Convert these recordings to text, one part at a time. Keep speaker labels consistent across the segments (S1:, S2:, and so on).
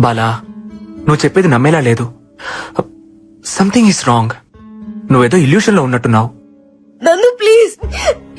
S1: బాలా నువ్వు చెప్పేది నమ్మేలా లేదు. సంథింగ్ ఈస్ రాంగ్ నువ్వేదో ఇల్యూషన్లో ఉన్నట్టున్నావు.
S2: నందు ప్లీజ్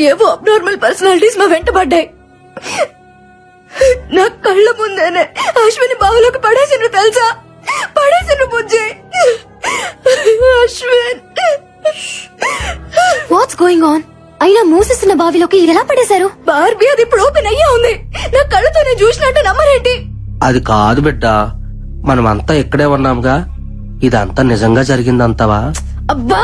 S2: ఏవో అబ్నార్మల్ పర్సనాలిటీస్ మా వెంట పడ్డాయి. నా కళ్ళ ముందేనే అశ్విని బావులోకి పడేసిండ్రు తెలుసా? పడేసిండ్రు Bujji. Ashwin.
S3: What's going on అయినా మూసేసిన బావిలోకి ఎలా పడేశారు?
S2: బార్బీ అది ఇప్పుడు ఓపెన్ అయ్యే ఉంది. నా కళ్ళతో నేను చూసినట్టు నమ్మరేంటి?
S4: అది కాదు బిడ్డ. మనమంతా ఇక్కడే ఉన్నాంగా. ఇదంతా నిజంగా జరిగిందంతవా?
S2: అబ్బా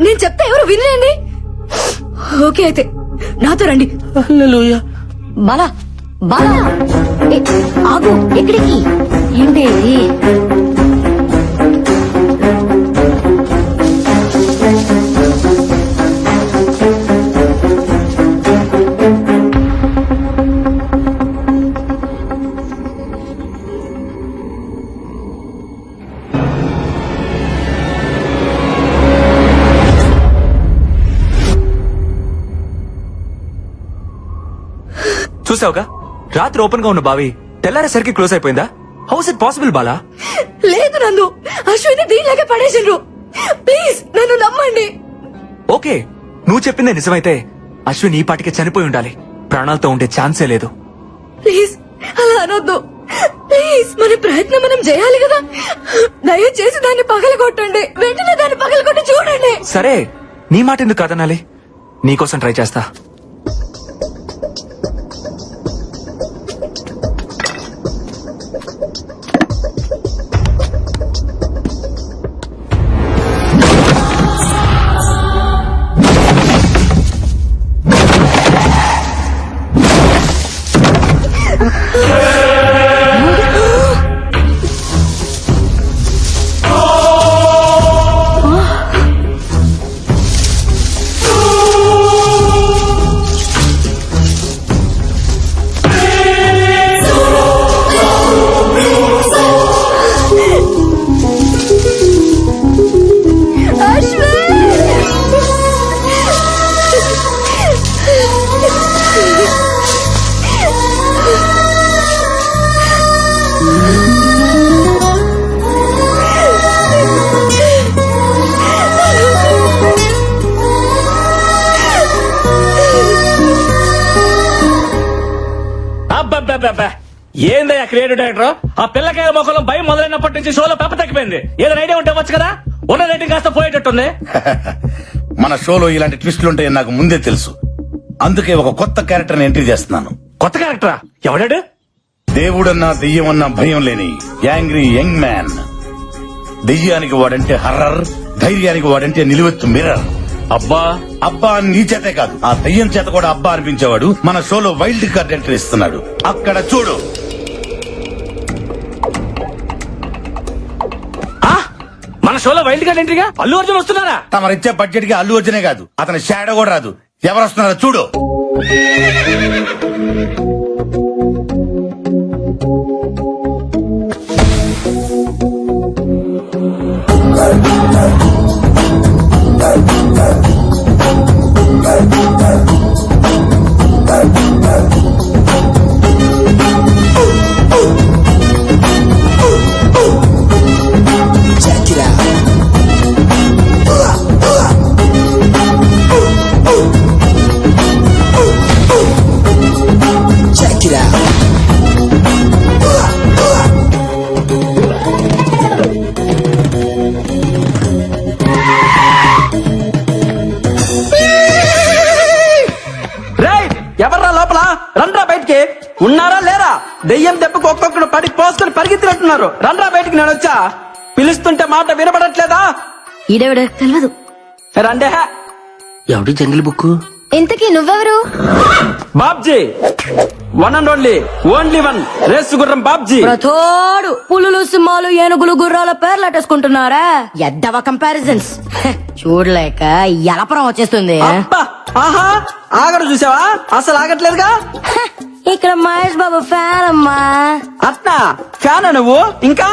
S2: నేను చెప్తే ఎవరు వినలేండి? ఓకే అయితే నాతో రండి.
S3: బాలా బాలా. ఏ, ఆగు ఎక్కడికి? ఏంటి
S1: చూసావుగా? రాత్రి ఓపెన్గా ఉన్న బావి తెల్లారేసరికి క్లోజ్ అయిపోయిందా? How's it possible Bala?
S2: లేదు నందు. అశ్విని దీనిలాగే పడేసిండ్రు. ప్లీజ్ నన్ను నమ్మండి.
S1: ఓకే నువ్వు చెప్పిందే నిజమైతే అశ్విన్ ఈ పాటికే చనిపోయి ఉండాలి. ప్రాణాలతో ఉండే ఛాన్సే లేదు.
S2: ప్లీజ్ అలా అనొద్దు. ప్లీజ్ మన ప్రయత్నం మనం చేయాలి కదా. దయచేసి దాన్ని పగలగొట్టండి. వెంటనే దాన్ని పగలగొట్టి చూడండి.
S1: సరే నీ మాట ఎందుకు కాదనాలి? నీకోసం ట్రై చేస్తా.
S5: ఏందయ్యా క్రియేటివ్ డైరెక్టర్ ఆ పిల్లకాయల మొక్కలో భయం మొదలైనప్పటి నుంచి షోలో పెప్ప తగ్గిపోయింది. ఏదైనా ఐడియా ఉంటే వచ్చు కదా? ఉన్న రేటింగ్ కాస్త పోయేటట్టుంది.
S6: మన షోలో ఇలాంటి ట్విస్టులు ఉంటాయని నాకు ముందే తెలుసు. అందుకే ఒక కొత్త క్యారెక్టర్ ఎంట్రీ చేస్తున్నాను.
S5: కొత్త క్యారెక్టరా? ఎవడాడు?
S6: దేవుడన్నా దెయ్యమన్నా భయం లేని యాంగ్రీ యంగ్ మ్యాన్. దెయ్యానికి వాడంటే హర్రర్ ధైర్యానికి వాడంటే నిలువెత్తు మిర్రర్.
S5: అబ్బా!
S6: అబ్బా అని నీ చేతే కాదు. ఆ దెయ్యం చేత కూడా అబ్బా అనిపించేవాడు మన షోలో వైల్డ్ కార్డ్ ఎంట్రీ ఇస్తున్నాడు. అక్కడ చూడు.
S5: షోలో వైల్డ్ కార్డ్ ఎంట్రీగా అల్లు అర్జున్ వస్తున్నారా?
S6: తమరిచ్చే బడ్జెట్కి అల్లు అర్జునే కాదు. అతని షాడో కూడా రాదు. ఎవరు వస్తున్నారో చూడు.
S7: ఎవర్రా లోపల? రండ్రా బయటికి. ఉన్నారా లేరా? దెయ్యం దెబ్బకు ఒక్కొక్కడు పడి పోసుకొని పరిగెత్తినట్టున్నారు. రండ్రా బయటికి నేను వచ్చా? పిలుస్తుంటే మాట వినపడట్లేదా
S3: ఈడెవడు తెలియదు
S7: రండే.
S4: ఎవడి జంగిల్ బుక్
S3: ఇంతకీ నువ్వెవరు?
S7: Babji. One and only only one race గుర్రం బాబ్జీ.
S2: ప్రతోడు పులులు సింహాలు ఏనుగులు గుర్రాల పేర్లు అట్టేసుకుంటున్నారా? ఎద్దవ కంపారిజన్స్ చూడలేక ఎలపరం వచ్చేస్తుంది.
S7: అబ్బా! ఆహా ఆగడు చూసావా? అసలు ఆగట్లేదుగా?
S2: ఇక్కడ మహేష్ బాబు ఫ్యాన్ అమ్మా.
S7: అట్నా? ఫ్యాన్ నువ్వు? ఇంకా?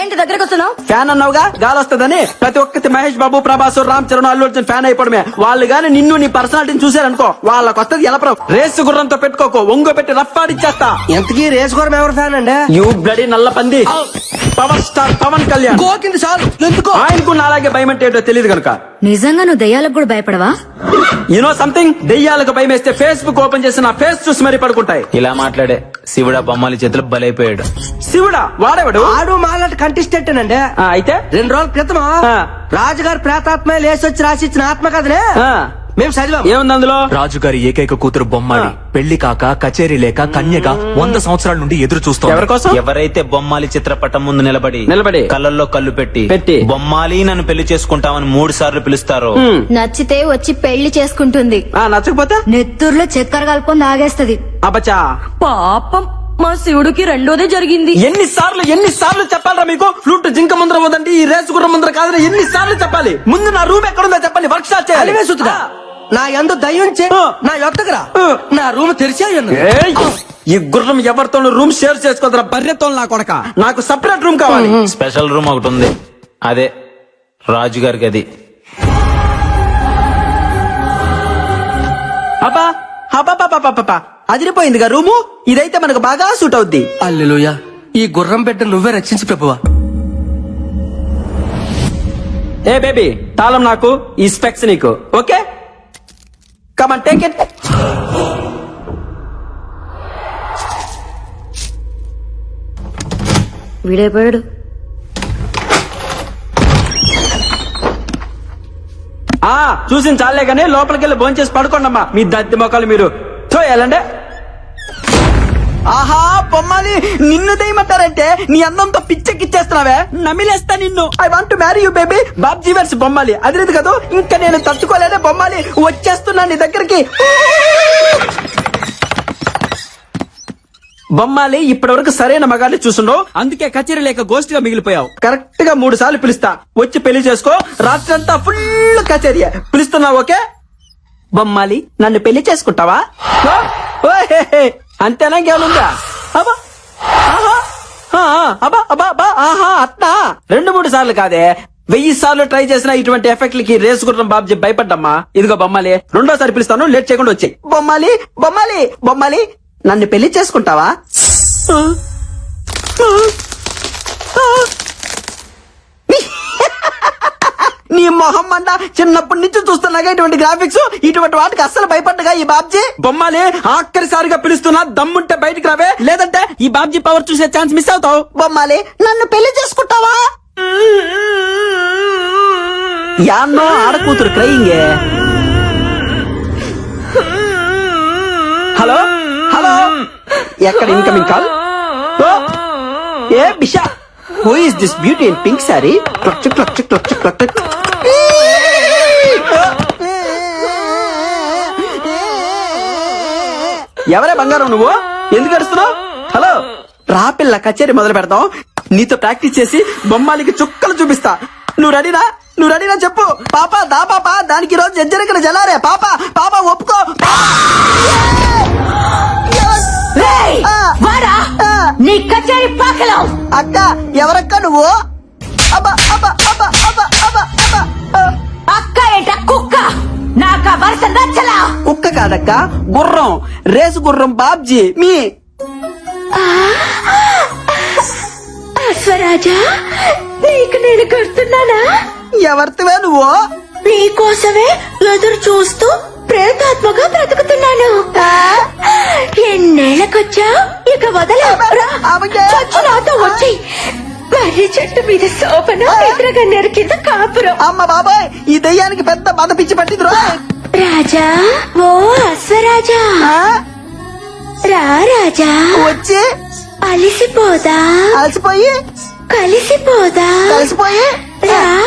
S2: ఏంటి దగ్గరకు వస్తున్నావు?
S7: ఫ్యాన్ అన్నావుగా? గాలి వస్తుందని ప్రతి ఒక్కటి మహేష్ బాబు ప్రభాస్ రామ్ చరణ్ అల్లు అర్జున్ ఫ్యాన్ అయిపోవడమే. వాళ్ళు గాని నిన్ను నీ పర్సనాలిటీని చూసారనుకో వాళ్ళకి వస్తుంది ఎలప్రం. రేసు గుర్రంతో పెట్టుకోకో ఒంగో పెట్టి రఫ్ ఆడిచ్చేస్తా.
S4: ఎంతకీ రేస్ కూడా ఎవరు ఫ్యాన్ అండి?
S7: యూ బ్లడీ నల్ల పంది పవర్ స్టార్ పవన్ కళ్యాణ్.
S4: గోకింది చాలు ఎందుకో?
S7: ఆయనకు నాలాగే భయం అంటే ఏంటో తెలియదు కనుక.
S2: నిజంగా నువ్వు దయ్యాలకు కూడా భయపడవా?
S7: యూనో సంథింగ్ దెయ్యాలకు భయం వేస్తే ఫేస్బుక్ ఓపెన్ చేసి నా ఫేస్ చూసి మరీ పడుకుంటాయి.
S8: ఇలా మాట్లాడే శివుడు బొమ్మల చేతులు బలైపోయాడు.
S7: శివుడా వాడేవాడు?
S4: ఆడు మాలాంటి కంటెస్టెంట్ అండి
S7: ఆ, అయితే?
S4: రెండు రోజుల క్రితం
S7: ఆ.
S4: రాజుగారు ప్రేతాత్మ లేసొచ్చి రాసిచ్చిన ఆత్మకథనే?
S7: ఆ.
S4: మేము చదివాం.
S7: ఏముంది అందులో?
S1: రాజుగారి ఏకైక కూతురు బొమ్మాలి. పెళ్ళి కాక కచేరీ లేక కన్యగా వంద సంవత్సరాల నుండి ఎదురు చూస్తోంది.
S7: ఎవరి కోసం?
S8: ఎవరైతే బొమ్మాలి చిత్రపటం ముందు నిలబడి
S7: నిలబడి.
S8: కళ్ళల్లో కళ్ళు పెట్టి
S7: పెట్టి.
S8: బొమ్మాలి నన్ను పెళ్ళి చేసుకుంటామని మూడు సార్లు పిలుస్తారో.
S3: నచ్చితే వచ్చి పెళ్ళి చేసుకుంటుంది.
S7: ఆ, నచ్చకపోతే?
S2: నెత్తూరులో చక్కెర కలుపుకొని తాగేస్తది.
S7: అబ్బచా
S2: పాపం మా శివుడికి రెండోదే జరిగింది.
S7: ఎన్ని సార్లు ఎన్ని సార్లు చెప్పాలరా మీకు? ఫ్లూట్ జింక ముందర వదండి ఈ రేసు గుర్రం ముందర కాదని ఎన్ని సార్లు చెప్పాలి? ముందు నా రూమ్ ఎక్కడుందో చెప్పండి వర్క్ షాప్ చేయాలి.
S4: నా ఎందు దయ్యం చే
S7: ఆ.
S4: నా యొక్కగరా
S7: ఆ.
S4: నా రూమ్ తెరిచే!
S7: ఈ గుర్రం ఎవరితోనూ రూమ్ షేర్ చేసుకోదరా బర్రెతో నా కొడక. నాకు సపరేట్ రూమ్ కావాలి.
S8: స్పెషల్ రూమ్ ఒకటి ఉంది. అదే రాజుగారికి అది
S7: అబ్బా! అబ్బా అదిరిపోయిందిగా రూము? ఇదైతే మనకు బాగా సూట్ అవుద్ది.
S4: అల్లెలుయ ఈ గుర్రం బిడ్డ నువ్వే రక్షించు ప్రభువా.
S7: ఏ బేబీ తాళం నాకు ఈ స్పెక్స్ నీకు. Okay? Come on take it
S2: వీడైపోయాడు.
S7: ఆ చూసిన చాలే కానీ లోపలికి వెళ్ళి భోంచేసి పడుకోండమ్మా. మీ దత్తి మొక్కలు మీరు. చూయాలండి ఆహా బొమ్మాలి నిన్ను దయమంటారంటే నీ అందంతో పిచ్చెక్కిచ్చేస్తున్నావే. నమిలేస్తా నిన్ను. I want marry you baby Babji verse Bommali. అదిలేదు కదా ఇంకా నేను తట్టుకోలేనే బొమ్మాలి. వచ్చేస్తున్నా నీ దగ్గరికి. బొమ్మాలి ఇప్పటి వరకు సరైన మగాన్ని చూసుండవు అందుకే కచేరీ లేక గోస్ట్గా మిగిలిపోయావు. కరెక్ట్గా మూడు సార్లు పిలుస్తా. వచ్చి పెళ్ళి చేసుకో రాత్రంతా ఫుల్ కచేరీ. పిలుస్తున్నావు ఓకే? బొమ్మాలి నన్ను పెళ్ళి చేసుకుంటావా. అంతేనా అబ్బా! ఆహా, ఆ, ఆ, అబ్బా అబ్బా అబ్బా ఆహా అట్నా రెండు మూడు సార్లు కాదే వెయ్యి సార్లు ట్రై చేసిన ఇటువంటి ఎఫెక్ట్లకి రేసు గుర్రం బాబ్జీ భయపడ్డమ్మా. ఇదిగో బొమ్మాలి రెండోసారి పిలుస్తాను లేట్ చేయకుండా వచ్చాయి. బొమ్మాలి బొమ్మాలి బొమ్మాలి నన్ను పెళ్ళి చేసుకుంటావా? ఆ, ఆ, ఆ. నీ మొహం మంట చిన్నప్పటి నుంచి చూస్తున్నాగా ఇటువంటి గ్రాఫిక్స్ ఇటువంటి వాటికి అస్సలు భయపడ్డగా ఈ బాబ్జీ? బొమ్మాలి ఆఖరిసారిగా పిలుస్తున్నా దమ్ముంటే బయటికి రావే? లేదంటే ఈ బాబ్జీ పవర్ చూసే ఛాన్స్ మిస్ అవుతావు? బొమ్మాలి నన్ను పెళ్ళి చేసుకుంటావా? యాన్నో ఆడకూతురు క్రయింగే హలో? హలో? ఎక్కడ ఇన్కమింగ్ కాల్ ఏ Bisha? Who is this beauty in pink sari clutch clutch clutch clutch ఎవరే బంగారం నువ్వు? ఎందుకు అరుస్తున్నావు హలో రా పిల్ల కచేరీ మొదలు పెడతాం నీతో ప్రాక్టీస్ చేసి బొమ్మాలికి చుక్కలు చూపిస్తా. నువ్వు రెడీనా? నువ్వు రెడీనా చెప్పు. పాప దా పాప దానికి రోజు జజ్జరికన జలారే. పాప పాప ఒప్పుకో.
S2: నీ కచేరీ పాకలం.
S7: అక్క ఎవరక్క నువ్వు?
S2: కుక్క
S7: కాదక్క గుర్రం. రేసు గుర్రం బాబ్జీ మీ.
S2: అశ్వరాజా నీకు నేను కడుతున్నానా?
S7: ఎవరితివే నువ్వు?
S2: నీకోసమే ఎదురు చూస్తూ ప్రేతాత్మగా బ్రతుకుతున్నాను. ఎన్నేళ్ళకొచ్చా? ఇక వదల.
S7: ఆమెకే.
S2: చచ్చు నాతో వచ్చి. మర్రి చెట్టు మీద శోభన ఎదురగన్నేరు కింద కాపురం.
S7: అమ్మ బాబాయ్ ఈ దెయ్యానికి పెద్ద మద పిచ్చి పట్టింది
S2: రాజా ఓ అశ్వరాజా. రా రాజా.
S7: వచ్చి.
S2: అలిసిపోదా?
S7: అలసిపోయి.
S2: కలిసిపోదా?
S7: కలిసిపోయి.
S2: రా.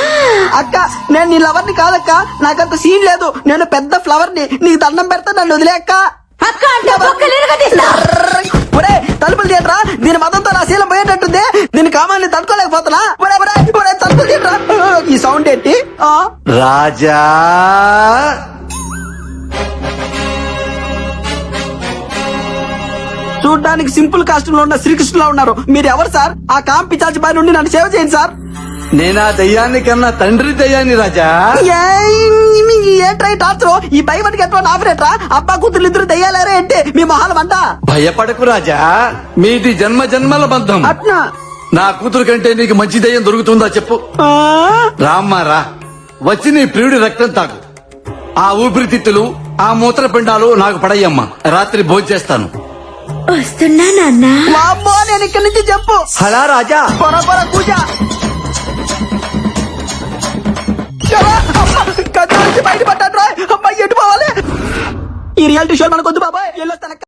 S7: అక్క నేను నీ లవర్ని కాదక్క. నాకంత సీన్ లేదు. నేను పెద్ద ఫ్లవర్ని. నీకు దండం పెడతా నన్ను వదిలే అక్క.
S2: అక్క అంటే బొక్కలేరుగా తీస్తా.
S7: ఒరే తలుపులు తీయట్రా దీని మతంతో నా శీలం పోయేటట్టుంది. దీని కామాన్ని తట్టుకోలేకపోతున్నా. ఒరే ఒరే ఒరే తలుపులు ఈ సౌండ్ ఏంటి? ఆ?
S9: రాజా.
S7: చూడ్డానికి సింపుల్ కాస్ట్యూమ్లో ఉన్న శ్రీకృష్ణులా ఉన్నారు. మీరు ఎవరు సార్? ఆ కామ్ పిచాచి బాయ్ నుండి నన్ను సేవ చేయండి సార్.
S9: నేనా దయ్యాన్ని కన్నా తండ్రి దయ్యాన్ని రాజా.
S7: ఏంట్రా టార్చర్ ఈ భయపడికి ఎట్లా ఆపరేట్రా? అబ్బా కూతురు ఇద్దరు దయ్యాలారే అంటే మీ మొహాలు అంట
S9: భయపడకు రాజా. మీది జన్మ జన్మల బంధం.
S7: అట్నా?
S9: నా కూతురు కంటే నీకు మంచి దయ్యం దొరుకుతుందా చెప్పు.
S7: ఆ?
S9: రామ్మా రా. వచ్చి నీ ప్రియుడి రక్తం తాగు. ఆ ఊపిరితిత్తులు ఆ మూత్రపిండాలు నాకు పడయ్యమ్మా. రాత్రి భోజేస్తాను
S2: వస్తున్నా నాన్న.
S7: వామ్మో నేను ఇక్కడి నుంచి చెప్పు.
S9: హలా రాజా.
S7: పొర పొర కూజ కథ నుంచి బయటపడ్డాడు రా అమ్మాయి ఎటు పోవాలి? ఈ రియాలిటీ షో మనకొద్దు బాబాయ్. ఎల్లో తనక